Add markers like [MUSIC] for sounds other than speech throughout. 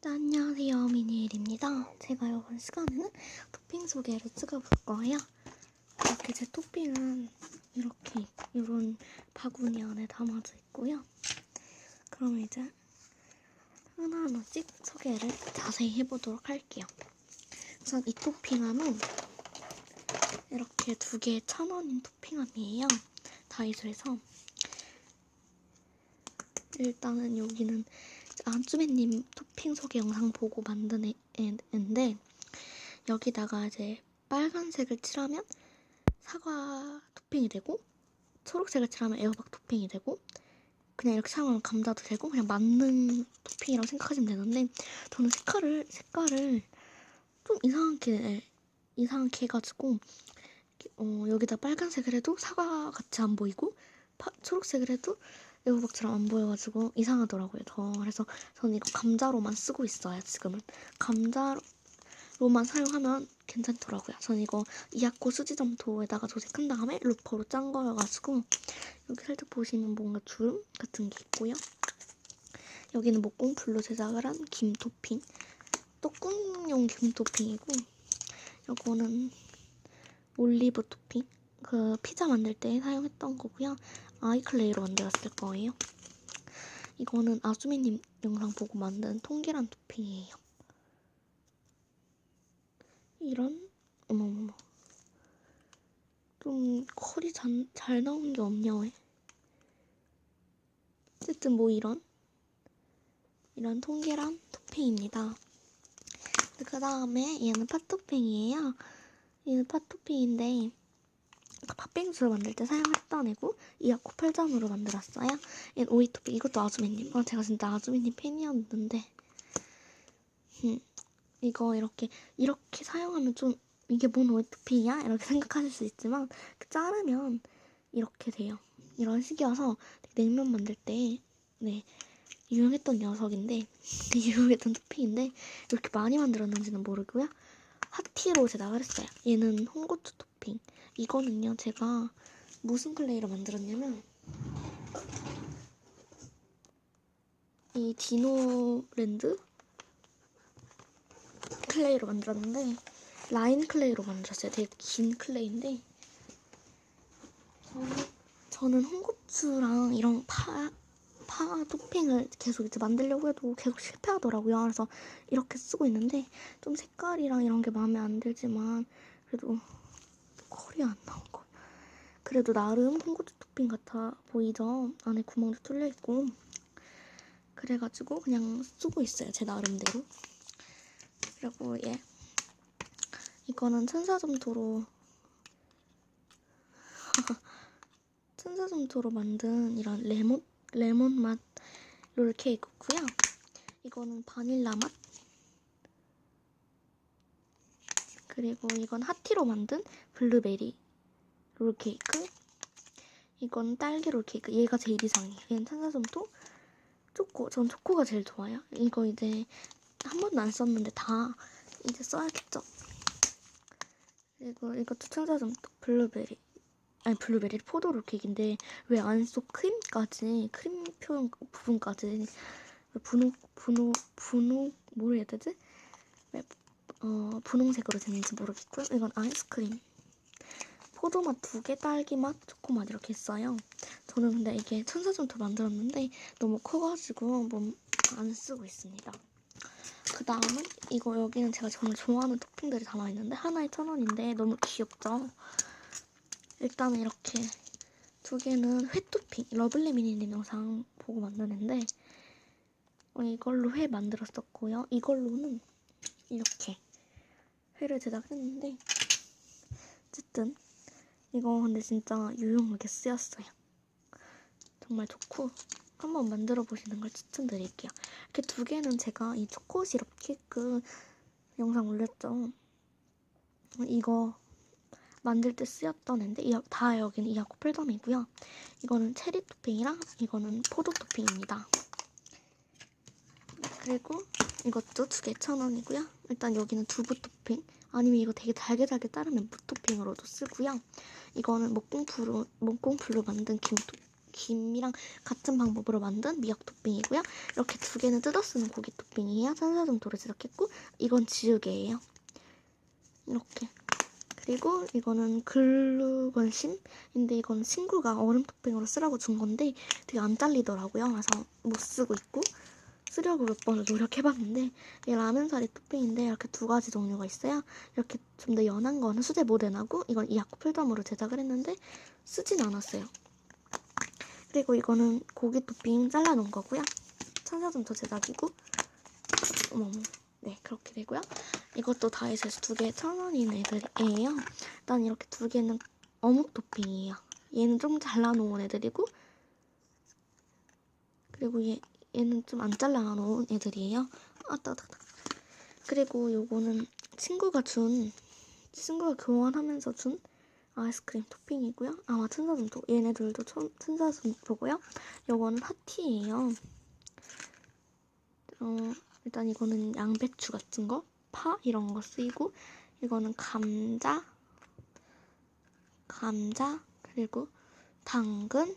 네, 안녕하세요 미니엘입니다. 제가 이번 시간에는 토핑 소개를 찍어볼 거예요. 이렇게 제 토핑은 이렇게 이런 바구니 안에 담아져 있고요. 그럼 이제 하나하나씩 소개를 자세히 해보도록 할게요. 우선 이 토핑함은 이렇게 두 개에 천 원인 토핑함이에요. 다이소에서 일단은 여기는 안쭈맨님 토핑 소개 영상 보고 만든 애인데 여기다가 이제 빨간색을 칠하면 사과 토핑이 되고 초록색을 칠하면 애호박 토핑이 되고 그냥 이렇게 사용하면 감자도 되고 그냥 만능 토핑이라고 생각하시면 되는데 저는 색깔을 색깔을 좀 이상하게 이상하게 해가지고 어, 여기다 빨간색을 해도 사과 같이 안 보이고 파, 초록색을 해도 애호박처럼 안 보여가지고 이상하더라고요. 저 그래서 저는 이거 감자로만 쓰고 있어요. 지금은 감자로만 사용하면 괜찮더라고요. 저는 이거 이하코 수지점토에다가 조색한 다음에 루퍼로 짠 거여가지고 여기 살짝 보시면 뭔가 주름 같은 게 있고요. 여기는 목공풀로 제작을 한 김 토핑 떡국용 김 토핑이고 요거는 올리브 토핑 그 피자 만들 때 사용했던 거고요. 아이클레이로 만들었을 거예요. 이거는 아주미님 영상 보고 만든 통계란 토핑이에요. 이런 어머머머 좀 컬이 잘, 잘 나온 게 없냐 왜? 어쨌든 뭐 이런 이런 통계란 토핑입니다. 그 다음에 얘는 팥토핑이에요. 얘는 팥토핑인데 팥빙수를 만들 때 사용했던 애고 이하코 8점으로 만들었어요. 얘는 오이 토핑 이것도 아주미님. 아 제가 진짜 아주미님 팬이었는데 음, 이거 이렇게 이렇게 사용하면 좀 이게 뭔 오이 토핑이야? 이렇게 [LAUGHS] 생각하실 수 있지만 자르면 이렇게 돼요. 이런 식이어서 냉면 만들 때 네. 유용했던 녀석인데 [LAUGHS] 유용했던 토핑인데 이렇게 많이 만들었는지는 모르고요. 핫티로 제작을 했어요. 얘는 홍고추 토핑. 이거는요, 제가 무슨 클레이로 만들었냐면 이 디노랜드 클레이로 만들었는데 라인 클레이로 만들었어요. 되게 긴 클레이인데 저는, 저는 홍고추랑 이런 파, 파 토핑을 계속 이제 만들려고 해도 계속 실패하더라고요. 그래서 이렇게 쓰고 있는데 좀 색깔이랑 이런 게 마음에 안 들지만 그래도 컬이 안 나온 거. 그래도 나름 홍고추 토핑 같아 보이죠? 안에 구멍도 뚫려 있고 그래가지고 그냥 쓰고 있어요. 제 나름대로. 그리고 얘 이거는 천사점토로 [LAUGHS] 천사점토로 만든 이런 레몬 레몬 맛 롤케이크고요. 이거는 바닐라 맛. 그리고 이건 핫티로 만든 블루베리 롤케이크. 이건 딸기 롤케이크. 얘가 제일 이상해요. 얘는 탄사점토, 초코. 전 초코가 제일 좋아요. 이거 이제 한 번도 안 썼는데 다 이제 써야겠죠. 그리고 이것도 탄사점토 블루베리. 아니 블루베리 포도 롤케이크인데 왜 안 속 크림까지 크림 표현 부분까지 분홍 분홍 분홍 뭘 해야 되지? 왜 어, 분홍색으로 됐는지 모르겠고요. 이건 아이스크림. 포도맛 두 개, 딸기맛, 초코맛 이렇게 있어요. 저는 근데 이게 천사점토 만들었는데 너무 커가지고 뭐 안 쓰고 있습니다. 그 다음은 이거 여기는 제가 정말 좋아하는 토핑들이 담아있는데 하나에 천 원인데 너무 귀엽죠? 일단은 이렇게 두 개는 회 토핑, 러블리 미니님 영상 보고 만드는데 어, 이걸로 회 만들었었고요. 이걸로는 이렇게 회를 제작했는데 어쨌든 이거 근데 진짜 유용하게 쓰였어요. 정말 좋고 한번 만들어 보시는 걸 추천드릴게요. 이렇게 두 개는 제가 이 초코 시럽 케이크 영상 올렸죠. 이거 만들 때 쓰였던 앤데 다 여기는 이하코 필덤이고요. 이거는 체리 토핑이랑 이거는 포도 토핑입니다. 그리고 이것도 두 개 천 원이고요. 일단 여기는 두부 토핑 아니면 이거 되게 달게 달게 자르면 무 토핑으로도 쓰고요. 이거는 목공풀로 목공풀로 만든 김, 김이랑 같은 방법으로 만든 미역 토핑이고요. 이렇게 두 개는 뜯어 쓰는 고기 토핑이에요. 산사점토로 제작했고 이건 지우개예요. 이렇게. 그리고 이거는 글루건심인데 이건 친구가 얼음 토핑으로 쓰라고 준 건데 되게 안 잘리더라고요. 그래서 못 쓰고 있고 쓰려고 몇 번을 노력해봤는데 이게 라면 사리 토핑인데 이렇게 두 가지 종류가 있어요. 이렇게 좀 더 연한 거는 수제 모덴하고 이건 이아쿠 풀덤으로 제작을 했는데 쓰진 않았어요. 그리고 이거는 고기 토핑 잘라놓은 거고요. 천사점토 제작이고 어머머 네 그렇게 되고요. 이것도 다이소에서 두 개 천 원인 애들이에요. 일단 이렇게 두 개는 어묵 토핑이에요. 얘는 좀 잘라놓은 애들이고 그리고 얘 얘는 좀 안 잘라놓은 애들이에요. 아 따다다. 그리고 요거는 친구가 준 친구가 교환하면서 준 아이스크림 토핑이고요. 아마 천사점토 얘네들도 천, 천사점토고요. 요거는 하티예요. 어 일단 이거는 양배추 같은 거, 파 이런 거 쓰이고 이거는 감자, 감자 그리고 당근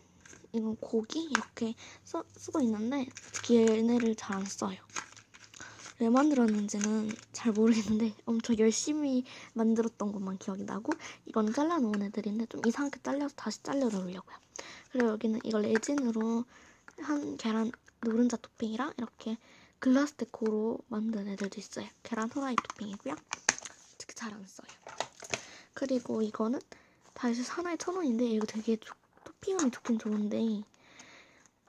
이건 고기 이렇게 써, 쓰고 있는데 특히 얘네를 잘 안 써요. 왜 만들었는지는 잘 모르겠는데 [LAUGHS] 엄청 열심히 만들었던 것만 기억이 나고 이거는 잘라놓은 애들인데 좀 이상하게 잘려서 다시 잘려 놓으려고요. 그리고 여기는 이걸 레진으로 한 계란 노른자 토핑이랑 이렇게 글라스 데코로 만든 애들도 있어요. 계란 후라이 토핑이고요. 특히 잘 안 써요. 그리고 이거는 다이소 하나에 천 원인데 이거 되게 좋- 토핑함이 좋긴 좋은데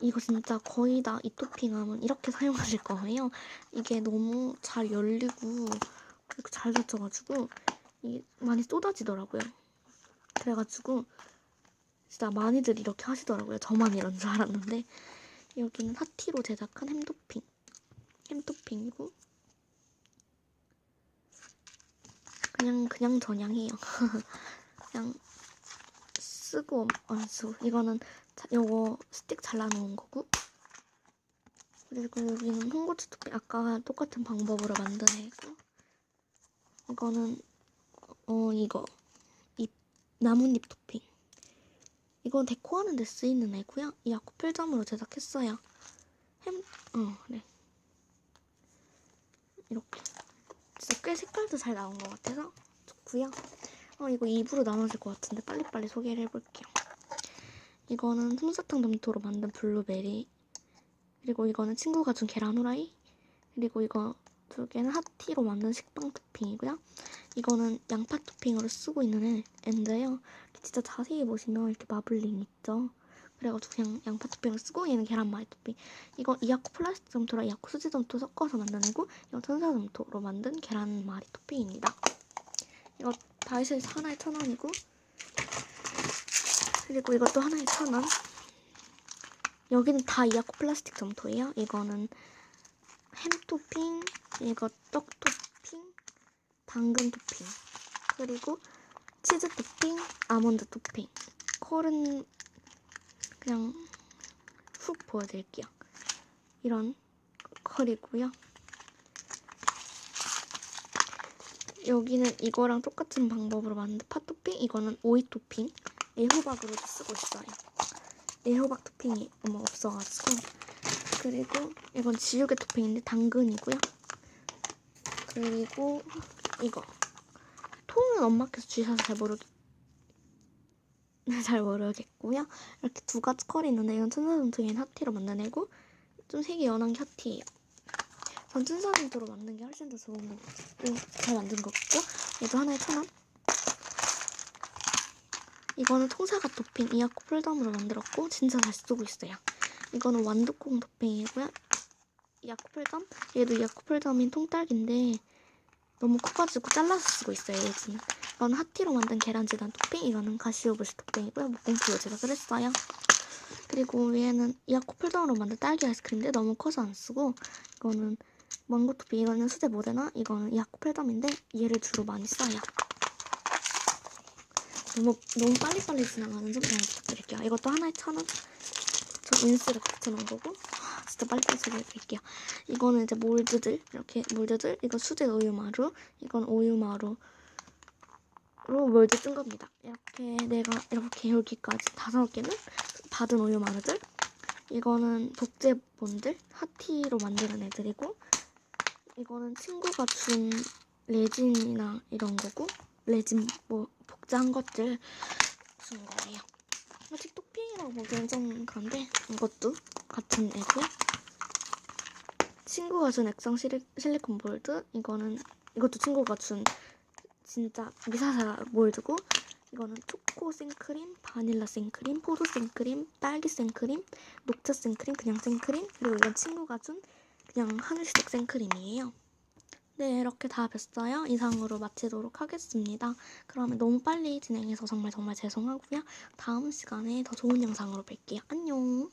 이거 진짜 거의 다 이 토핑함은 이렇게 사용하실 거예요. 이게 너무 잘 열리고 잘 닫혀가지고 이게 많이 쏟아지더라고요. 그래가지고 진짜 많이들 이렇게 하시더라고요. 저만 이런 줄 알았는데 여기는 하티로 제작한 햄 토핑. 햄 토핑이고 그냥 그냥 전향해요. [LAUGHS] 그냥 쓰고 안 쓰고. 이거는 자- 요거 스틱 잘라놓은 거고. 그리고 여기는 홍고추 토핑 아까 똑같은 방법으로 만든 애고. 이거는 어 이거. 잎 나뭇잎 토핑. 이건 데코하는 데 쓰이는 애고요. 이 아쿠 필점으로 제작했어요. 햄어 네. 이렇게. 진짜 꽤 색깔도 잘 나온 것 같아서 좋고요 어 이거 입으로 나눠질 것 같은데 빨리빨리 소개를 해볼게요. 이거는 솜사탕 점토로 만든 블루베리 그리고 이거는 친구가 준 계란 후라이 그리고 이거 두 개는 핫티로 만든 식빵 토핑이고요. 이거는 양파 토핑으로 쓰고 있는 애- 애인데요. 진짜 자세히 보시면 이렇게 마블링 있죠? 그래가지고 그냥 양파 토핑을 쓰고 얘는 계란말이 토핑. 이거 이아쿠 플라스틱 점토랑 이아쿠 수지 점토 섞어서 만든 애고 이건 천사 점토로 만든 계란말이 토핑입니다. 이거 다이소에서 하나에 천 원이고 그리고 이것도 하나에 천 원. 여기는 다 이아쿠 플라스틱 점토예요. 이거는 햄 토핑, 이거 떡 토핑, 당근 토핑, 그리고 치즈 토핑, 아몬드 토핑. 콜은 그냥 훅 보여드릴게요. 이런 컬이고요. 여기는 이거랑 똑같은 방법으로 만든 파 토핑, 이거는 오이 토핑. 애호박으로도 쓰고 있어요. 애호박 토핑이 어머 없어가지고 그리고 이건 지우개 토핑인데 당근이고요. 그리고 이거 통은 엄마께서 주셔서 잘 모르겠 [LAUGHS] 잘 모르겠고요. 이렇게 두 가지 컬이 있는데 이건 천사점토인 핫티로 만든 애고 좀 색이 연한 게 핫티예요. 전 천사점토로 만든 게 훨씬 더 좋은 거, 잘 만든 것 같고 얘도 하나에 천 원. 이거는 통사과 토핑 이아쿠 풀덤으로 만들었고 진짜 잘 쓰고 있어요. 이거는 완두콩 토핑이고요. 이아쿠 풀덤 얘도 이아쿠 풀덤인 통딸기인데 너무 커가지고 잘라서 쓰고 있어요. 얘는 이건 하티로 만든 계란지단 토핑 이거는 가시오브시 토핑이고요. 목공풀로 제작을 했어요. 그리고 얘는 이아쿠 풀덤으로 만든 딸기 아이스크림인데 너무 커서 안 쓰고 이거는 망고 토핑 이거는 수제 모데나 이거는 이아쿠 풀덤인데 얘를 주로 많이 써요. 너무 너무 빨리빨리 지나가는 점 부탁드릴게요. 이것도 하나에 천 원. 저 인스를 붙여놓은 거고 하, 진짜 빨리빨리 소개해드릴게요. 이거는 이제 몰드들 이렇게 몰드들 이거 수제 우유마루 이건 우유마루 로 몰드 뜬 겁니다. 이렇게 내가 이렇게 여기까지 다섯 개는 받은 우유 마루들. 이거는 독제본들 하티로 만드는 애들이고 이거는 친구가 준 레진이나 이런 거고 레진 뭐 복잡한 것들 준 거예요. 아직 토핑이라고 보기엔 좀 그런데 이것도 같은 애고요. 친구가 준 액상 실리, 실리콘 볼드 이거는 이것도 친구가 준 진짜 미사사 몰드고 이거는 초코 생크림, 바닐라 생크림, 포도 생크림, 딸기 생크림, 녹차 생크림, 그냥 생크림 그리고 이건 친구가 준 그냥 하늘색 생크림이에요. 네 이렇게 다 뵀어요. 이상으로 마치도록 하겠습니다. 그러면 너무 빨리 진행해서 정말 정말 죄송하고요. 다음 시간에 더 좋은 영상으로 뵐게요. 안녕.